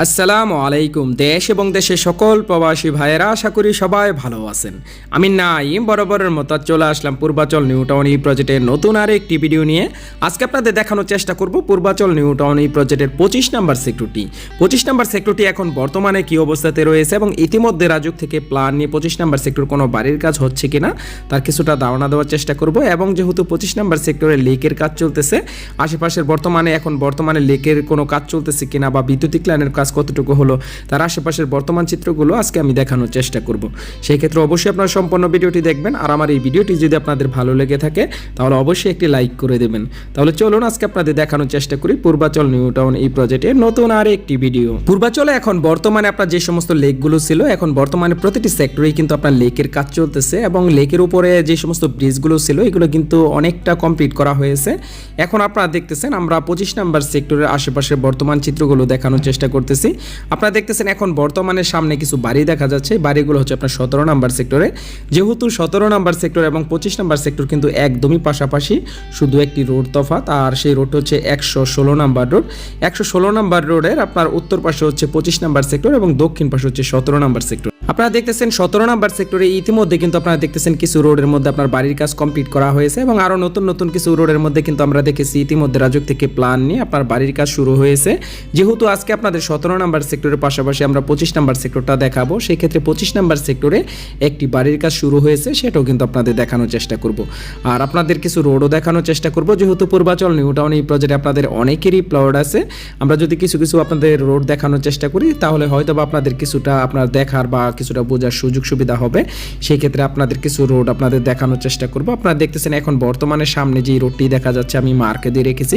আসসালামু আলাইকুম, দেশ এবং দেশের সকল প্রবাসী ভাইয়েরা, আশা করি সবাই ভালো আছেন। আমি নাইম বরাবরের মতো চলে আসলাম পূর্বাচল নিউ টাউন এই প্রজেক্টের নতুন আর একটি ভিডিও নিয়ে। আজকে আপনাদের দেখানোর চেষ্টা করব পূর্বাচল নিউ টাউন এই প্রজেক্টের পঁচিশ নাম্বার সেক্টরটি পঁচিশ নাম্বার সেক্টরটি এখন বর্তমানে কি অবস্থাতে রয়েছে এবং ইতিমধ্যে রাজুক থেকে প্ল্যান নিয়ে পঁচিশ নাম্বার সেক্টর কোনো বাড়ির কাজ হচ্ছে কিনা, তার কিছুটা ধারণা দেওয়ার চেষ্টা করব এবং যেহেতু পঁচিশ নাম্বার সেক্টরে লেকের কাজ চলতেছে, আশেপাশের বর্তমানে, এখন বর্তমানে লেকের কোনো কাজ চলতেছে কিনা বা বিদ্যুতিক লাইনের কাজ কতটুকু হলো, তার আশেপাশের বর্তমান চিত্রগুলো আজকে আমি দেখানোর চেষ্টা করব। সেই ক্ষেত্রে অবশ্যই আপনারা সম্পূর্ণ ভিডিওটি দেখবেন, আর আমার এই ভিডিওটি যদি আপনাদের ভালো লেগে থাকে, তাহলে অবশ্যই একটি লাইক করে দেবেন। তাহলে চলুন আজকে আপনাদের দেখানোর চেষ্টা করি পূর্বাচল নিউ টাউন এই প্রজেক্টের নতুন আর একটি ভিডিও। পূর্বাচলে এখন বর্তমানে আপনার যে সমস্ত লেকগুলো ছিল, এখন বর্তমানে প্রতিটি সেক্টরেই কিন্তু আপনার লেকের কাজ চলতেছে এবং লেকের উপরে যে সমস্ত ব্রিজগুলো ছিল, এগুলো কিন্তু অনেকটা কমপ্লিট করা হয়েছে। এখন আপনারা দেখতেছেন, আমরা পঁচিশ নাম্বার সেক্টরের আশেপাশে বর্তমান চিত্রগুলো দেখানোর চেষ্টা করতেছি আপনারা দেখতেছেন এখন বর্তমানে সামনে কিছু বাড়ি দেখা যাচ্ছে। বাড়িগুলো হচ্ছে আপনার সতেরো নাম্বার সেক্টরে। যেহেতু সতেরো নাম্বার সেক্টর এবং পঁচিশ নাম্বার সেক্টর কিন্তু একদমই পাশাপাশি শুধু একটি রোড তফাত আর সেই রোড হচ্ছে একশো ষোলো নাম্বার রোড। একশো ষোলো নাম্বার রোডের আপনার উত্তর পাশে হচ্ছে পঁচিশ নাম্বার সেক্টর এবং দক্ষিণ পাশে হচ্ছে সতেরো নাম্বার সেক্টর। আপনারা দেখতেছেন সতেরো নাম্বার সেক্টরে ইতিমধ্যে কিন্তু আপনারা দেখতেছেন কিছু রোডের মধ্যে আপনার বাড়ির কাজ কমপ্লিট করা হয়েছে এবং আরও নতুন নতুন কিছু রোডের মধ্যে কিন্তু আমরা দেখেছি ইতিমধ্যে রাজুক থেকে প্ল্যান নিয়ে আপনার বাড়ির কাজ শুরু হয়েছে। যেহেতু আজকে আপনাদের সতেরো নাম্বার সেক্টরের পাশাপাশি আমরা পঁচিশ নাম্বার সেক্টরটা দেখাবো সেই ক্ষেত্রে পঁচিশ নাম্বার সেক্টরে একটি বাড়ির কাজ শুরু হয়েছে, সেটাও কিন্তু আপনাদের দেখানোর চেষ্টা করব। আর আপনাদের কিছু রোডও দেখানোর চেষ্টা করব, যেহেতু পূর্বাচল নিউ টাউন এই প্রজেক্টে আপনাদের অনেকেরই প্লট আছে। আমরা যদি কিছু কিছু আপনাদের রোড দেখানোর চেষ্টা করি, তাহলে হয়তো বা আপনাদের কিছুটা আপনার দেখার বা কিছুটা বোঝার সুযোগ সুবিধা হবে। সেই ক্ষেত্রে আপনাদের কিছু রোড আপনাদের দেখানোর চেষ্টা করব। আপনারা দেখতেছেন এখন বর্তমানে সামনে যে রোডটি দেখা যাচ্ছে, আমি মার্কে দিয়ে রেখেছি।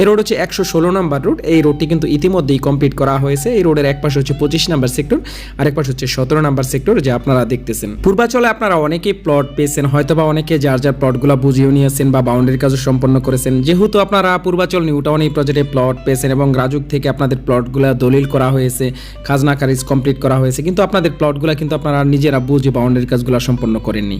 এই রোড হচ্ছে একশো নম্বর রোড এই রোডটি কিন্তু ইতিমধ্যেই কমপ্লিট করা হয়েছে। এই রোডের এক পাশে হচ্ছে পঁচিশ নাম্বার সেক্টর আর এক পাশে হচ্ছে সতেরো নাম্বার সেক্টর যে আপনারা দেখতেছেন। পূর্বাচলে আপনারা অনেকেই প্লট পেয়েছেন হয়তো বা অনেকে যার যার প্লটগুলো বুঝিয়ে নিয়েছেন বা বাউন্ডারির কাজও সম্পন্ন করেছেন। যেহেতু আপনারা পূর্বাচল নিউ টাউন এই প্রজেক্টে প্লট পেয়েছেন এবং রাজুক থেকে আপনাদের প্লটগুলো দলিল করা হয়েছে, খাজনা কারিজ কমপ্লিট করা হয়েছে, কিন্তু আপনাদের প্লটগুলো কিন্তু আপনারা নিজেরা বুঝে বাউন্ডারির কাজগুলো সম্পন্ন করেননি।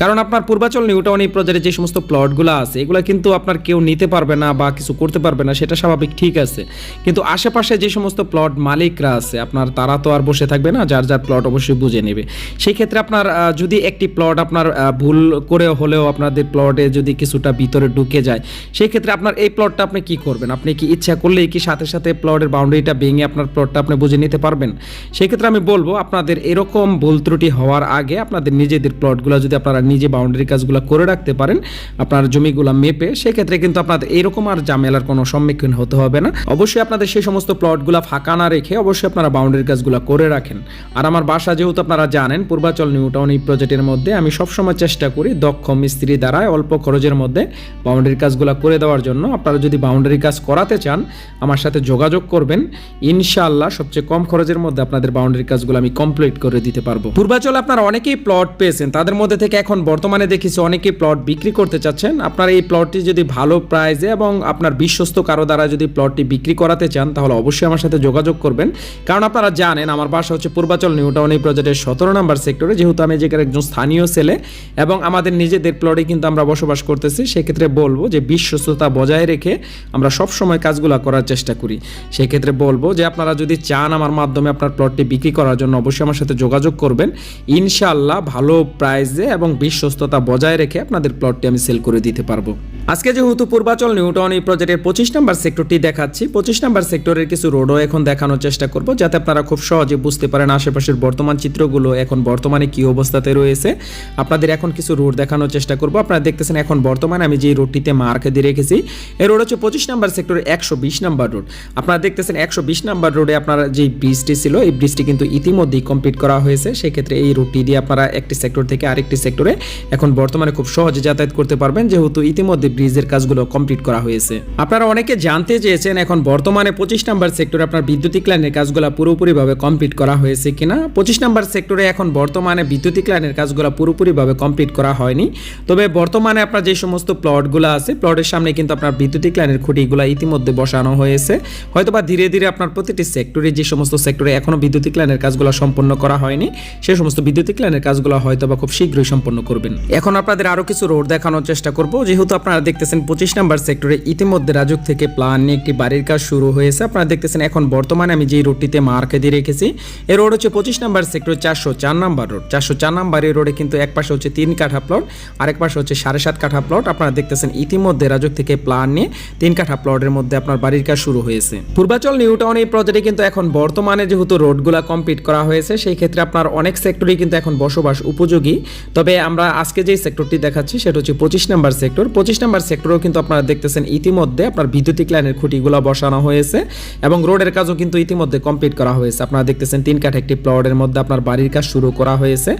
কারণ আপনার পূর্বাচল নিউ টাউন এই প্রজেক্টে যে সমস্ত প্লটগুলো আছে, এগুলো কিন্তু আপনার কেউ নিতে পারবে না বা কিছু করতে পারবে না, সেটা স্বাভাবিক, ঠিক আছে। কিন্তু আশেপাশে যে সমস্ত প্লট মালিকরা আছে, আপনার তারা তো আর বসে থাকবে না, যার যার প্লট অবশ্যই বুঝে নেবে। সেই ক্ষেত্রে আপনার যদি একটি প্লট আপনার ভুল করে হলেও আপনাদের প্লটে যদি কিছুটা ভিতরে ঢুকে যায় সেই ক্ষেত্রে আপনার এই প্লটটা আপনি কি করবেন? আপনি কি ইচ্ছা করলেই কি সাথে সাথে প্লটের বাউন্ডারিটা ভেঙে আপনার প্লটটা আপনি বুঝে নিতে পারবেন? সেই ক্ষেত্রে আমি বলব, আপনাদের এরকম ভুল ত্রুটি হওয়ার আগে আপনাদের নিজেদের প্লটগুলো যদি আপনারা নিজে বাউন্ডারি কাজগুলো করে রাখতে পারেন, আপনার জমিগুলো মেপে, সেক্ষেত্রে কিন্তু আপনাদের এরকম আর ঝামেলার কোনো সম্মুখীন হতে হবে না। অবশ্যই আপনাদের সেই সমস্ত প্লটগুলো ফাঁকা না রেখে অবশ্যই আপনারা বাউন্ডারি কাজগুলো করে রাখেন। আর আমার বাসা যেহেতু আপনারা জানেন, পূর্বাচল নিউ টাউন এই প্রজেক্টের মধ্যে আমি সবসময় চেষ্টা করি দক্ষ মিস্ত্রি দ্বারা অল্প খরচের মধ্যে বাউন্ডারি কাজগুলো করে দেওয়ার জন্য। আপনারা যদি বাউন্ডারি কাজ করাতে চান, আমার সাথে যোগাযোগ করবেন। ইনশাআল্লাহ সবচেয়ে কম খরচের মধ্যে আপনাদের বাউন্ডারি কাজগুলো আমি কমপ্লিট করে দিতে পারব। পূর্বাচল আপনারা অনেকেই প্লট পেয়েছেন, তাদের মধ্যে থেকে এখন বর্তমানে দেখেছি অনেকেই প্লট বিক্রি করতে চাচ্ছেন। আপনার এই প্লটটি যদি ভালো প্রাইজে এবং আপনার বিশ্বস্ত কারও দ্বারা যদি প্লটটি বিক্রি করাতে চান, তাহলে অবশ্যই আমার সাথে যোগাযোগ করবেন। কারণ আপনারা জানেন, আমার বাসা হচ্ছে পূর্বাচল নিউ টাউন এই প্রজেক্টের সতেরো নাম্বার সেক্টরে যেহেতু আমি যেখানে একজন স্থানীয় ছেলে এবং আমাদের নিজেদের প্লটে কিন্তু আমরা বসবাস করতেছি, সেক্ষেত্রে বলব যে বিশ্বস্ততা বজায় রেখে আমরা সব সময় কাজগুলো করার চেষ্টা করি। সেক্ষেত্রে বলব যে আপনারা যদি চান আমার মাধ্যমে আপনার প্লটটি বিক্রি করার জন্য, অবশ্যই আমার সাথে যোগাযোগ করবেন। ইনশাআল্লাহ ভালো প্রাইসে এবং বিশ্বস্ততা বজায় রেখে আপনাদের প্লটটি আমি সেল করে দিতে পারব। আজকে যেহেতু পূর্বাচল নিউ টাউন এই প্রজেক্টের পঁচিশ নাম্বার সেক্টরটি দেখাচ্ছি। পঁচিশ নাম্বার সেক্টরের কিছু রোডও এখন দেখানোর চেষ্টা করব, যাতে আপনারা খুব সহজে বুঝতে পারেন আশেপাশের বর্তমান চিত্রগুলো এখন বর্তমানে কি অবস্থাতে রয়েছে। আপনাদের এখন কিছু রোড দেখানোর চেষ্টা করব। আপনারা দেখতেছেন এখন বর্তমানে আমি যে রোডটিতে মার্ক দিয়ে রেখেছি, এই রোড হচ্ছে পঁচিশ নাম্বার সেক্টরের একশো বিশ নাম্বার রোড আপনারা দেখতেছেন একশো বিশ নাম্বার রোডে আপনারা যে ব্রিজটি ছিল, এই ব্রিজটি কিন্তু ইতিমধ্যেই কমপ্লিট হয়েছে, সেক্ষেত্রে এই রুটটি দিয়ে আপনারা একটি সেক্টর থেকে আরেকটি সেক্টরে এখন বর্তমানে খুব সহজে যাতায়াত করতে পারবেন, যেহেতু ইতিমধ্যে ব্রিজের কাজগুলো কমপ্লিট করা হয়েছে। আপনারা অনেকে জানতে চেয়েছেন এখন বর্তমানে পঁচিশ নাম্বার সেক্টরে আপনার বিদ্যুতিক লাইনের কাজগুলো পুরোপুরিভাবে কমপ্লিট করা হয়েছে কিনা? পঁচিশ নাম্বার সেক্টরে এখন বর্তমানে বিদ্যুতিক লাইনের কাজগুলো পুরোপুরিভাবে কমপ্লিট করা হয়নি। তবে বর্তমানে আপনার যে সমস্ত প্লটগুলো আছে প্লটের সামনে কিন্তু আপনার বিদ্যুতিক লাইনের খুঁটিগুলো ইতিমধ্যে বসানো হয়েছে। হয়তোবা ধীরে ধীরে আপনার প্রতিটি সেক্টরে যে সমস্ত সেক্টরে এখনও বিদ্যুতিক লাইনের কাজগুলো সম্পন্ন করা হয়নি, সে সমস্ত বিদ্যুতিক লাইনের কাজগুলো হয়তো বা খুব শীঘ্রই সম্পন্ন করবেন। এখন আপনাদের আরও কিছু রোড দেখানোর চেষ্টা করব। যেহেতু আপনারা দেখতেছেন পঁচিশ নাম্বার সেক্টরে ইতিমধ্যে রাজুক থেকে প্ল্যান নিয়ে একটি বাড়ির কাজ শুরু হয়েছে। আপনারা দেখতেছেন এখন বর্তমানে আমি যেই রোডটিতে মার্কে দিয়ে রেখেছি এই রোড হচ্ছে পঁচিশ নাম্বার সেক্টর চারশো চার নাম্বার রোড চারশো চার নাম্বার এই রোডে কিন্তু এক পাশে হচ্ছে তিন কাঠা প্লট আরেক পাশে হচ্ছে সাড়ে সাত কাঠা প্লট আপনারা দেখতেছেন ইতিমধ্যে রাজুক থেকে প্ল্যান নিয়ে তিন কাঠা প্লটের মধ্যে আপনার বাড়ির কাজ শুরু হয়েছে। পূর্বাচল নিউ টাউন এই প্রজেক্টে কিন্তু এখন বর্তমানে যেহেতু রোডগুলা কমপ্লিট করা হয়েছে, সেই ক্ষেত্রে আপনার অনেক সেক্টরই কিন্তু এখন বসবাস উপযোগী। তবে আমরা আজকে যেই সেক্টরটি দেখাচ্ছি, সেটা হচ্ছে পঁচিশ নাম্বার সেক্টর পঁচিশ নাম্বার সেক্টরও কিন্তু আপনারা দেখতেছেন ইতিমধ্যে আপনার বিদ্যুতিক লাইনের খুঁটিগুলো বসানো হয়েছে এবং রোডের কাজও কিন্তু ইতিমধ্যে কমপ্লিট করা হয়েছে। আপনারা দেখতেছেন তিন কাঠ একটি প্লটের মধ্যে আপনার বাড়ির কাজ শুরু করা হয়েছে।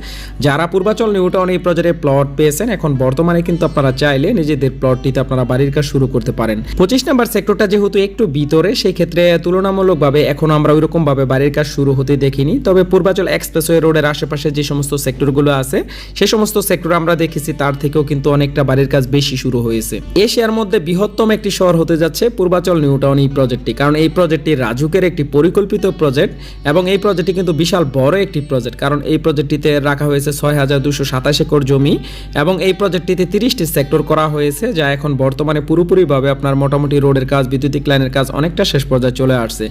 যারা পূর্বাচল নিউ টাউন এই প্রজেক্টে প্লট পেয়েছেন, এখন বর্তমানে কিন্তু আপনারা চাইলে নিজেদের প্লটটিতে আপনারা বাড়ির কাজ শুরু করতে পারেন। পঁচিশ নাম্বার সেক্টরটা যেহেতু একটু ভিতরে সেই ক্ষেত্রে তুলনামূলকভাবে এখন আমরা ওইরকম ভাবে বাড়ির কাজ শুরু হতে দেখিনি। তবে পূর্বাচল এক্সপ্রেসওয়ে রোডের আশেপাশে যে সমস্ত সেক্টরগুলো আছে, সে সমস্ত সেক্টর আমরা দেখেছি, তার থেকেও কিন্তু অনেকটা বাড়ির কাজ বেশি শুরু হয়েছে। এশিয়ার মধ্যে বৃহত্তম একটি শহর হতে যাচ্ছে পূর্বাচল নিউ টাউন এই প্রজেক্টটি, কারণ এই প্রজেক্টটি রাজুকের একটি পরিকল্পিত প্রজেক্ট এবং এই প্রজেক্টটি কিন্তু বিশাল বড় একটি প্রজেক্ট, কারণ এই প্রজেক্টটিতে রাখা হয়েছে ছয় হাজার দুশো সাতাশ একর জমি এবং এই প্রজেক্টটিতে তিরিশটি সেক্টর করা হয়েছে, যা এখন বর্তমানে পুরোপুরিভাবে আপনার মোটামুটি রোডের কাজ, বিদ্যুতিক লাইনের কাজ অনেকটা শেষ পর্যায়ে চলে আসছে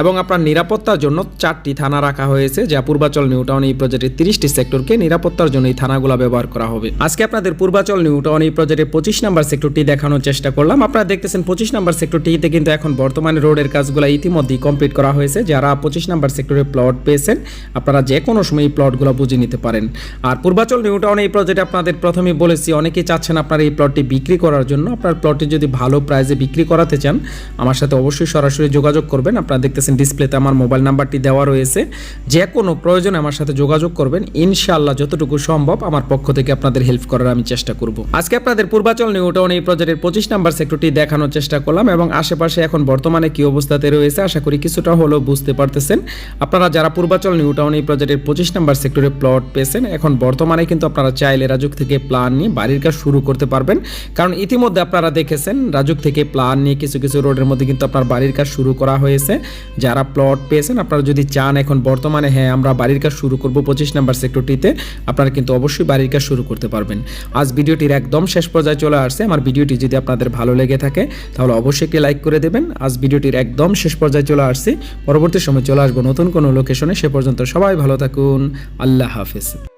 এবং আপনার নিরাপত্তার জন্য চারটি থানা রাখা হয়েছে, যা পূর্বাচল নিউ টাউন এই প্রজেক্টের তিরিশটি সেক্টরকে নিরাপত্তার জন্য এই থানাগুলো ব্যবহার করা হবে। আজকে আপনাদের পূর্বাচল নিউ টাউন এই প্রজেক্টের পঁচিশ নাম্বার সেক্টরটি দেখানোর চেষ্টা করলাম। আপনারা দেখতেছেন পঁচিশ নাম্বার সেক্টরটিতে কিন্তু এখন বর্তমানে রোডের কাজগুলো ইতিমধ্যেই কমপ্লিট করা হয়েছে। যারা পঁচিশ নাম্বার সেক্টরে প্লট পেয়েছেন, আপনারা যে কোনো সময় এই প্লটগুলো বুঝে নিতে পারেন। আর পূর্বাচল নিউ টাউন এই প্রজেক্টে আপনাদের প্রথমেই বলেছি, অনেকেই চাচ্ছেন আপনার এই প্লটটি বিক্রি করার জন্য। আপনার প্লটটি যদি ভালো প্রাইসে বিক্রি করাতে চান, আমার সাথে অবশ্যই সরাসরি যোগাযোগ করবেন। আপনারা দেখতেছেন ডিসপ্লেতে আমার মোবাইল নাম্বারটি দেওয়া রয়েছে। যে কোনো প্রয়োজনে আমার সাথে যোগাযোগ করবেন। ইনশাআল্লাহ যতটুকু সম্ভব আমার পক্ষ থেকে আপনাদের হেল্প করার আমি চেষ্টা করব। আজকে আপনাদের পূর্বাচল নিউ টাউন এই প্রজেক্টের পঁচিশ নাম্বার সেক্টরটি দেখানোর চেষ্টা করলাম এবং আশেপাশে এখন বর্তমানে কি অবস্থাতে রয়েছে আশা করি কিছুটা হলেও বুঝতে পারতেছেন। আপনারা যারা পূর্বাচল নিউ টাউন এই প্রজেক্টের পঁচিশ নাম্বার সেক্টরে প্লট পেয়েছেন, এখন বর্তমানে কিন্তু আপনারা চাইলে রাজুক থেকে প্ল্যান নিয়ে বাড়ির কাজ শুরু করতে পারবেন। কারণ ইতিমধ্যে আপনারা দেখেছেন, রাজুক থেকে প্ল্যান নিয়ে কিছু কিছু রোডের মধ্যে কিন্তু আপনার বাড়ির কাজ শুরু করা হয়েছে। যারা প্লট পেয়েছেন, আপনারা যদি চান এখন বর্তমানে হ্যাঁ আমরা বাড়ির কাজ শুরু করব পঁচিশ নাম্বার সেক্টরটিতে আপনারা কিন্তু অবশ্যই বাড়ির কাজ শুরু করতে পারবেন। আজ ভিডিওটির একদম শেষ পর্যায়ে চলে আসছে। আমার ভিডিওটি যদি আপনাদের ভালো লেগে থাকে, তাহলে অবশ্যই একটি লাইক করে দেবেন। আজ ভিডিওটির একদম শেষ পর্যায়ে চলে আসছে। পরবর্তী সময় চলে আসব নতুন কোনো লোকেশনে সে পর্যন্ত সবাই ভালো থাকুন। আল্লাহ হাফিজ।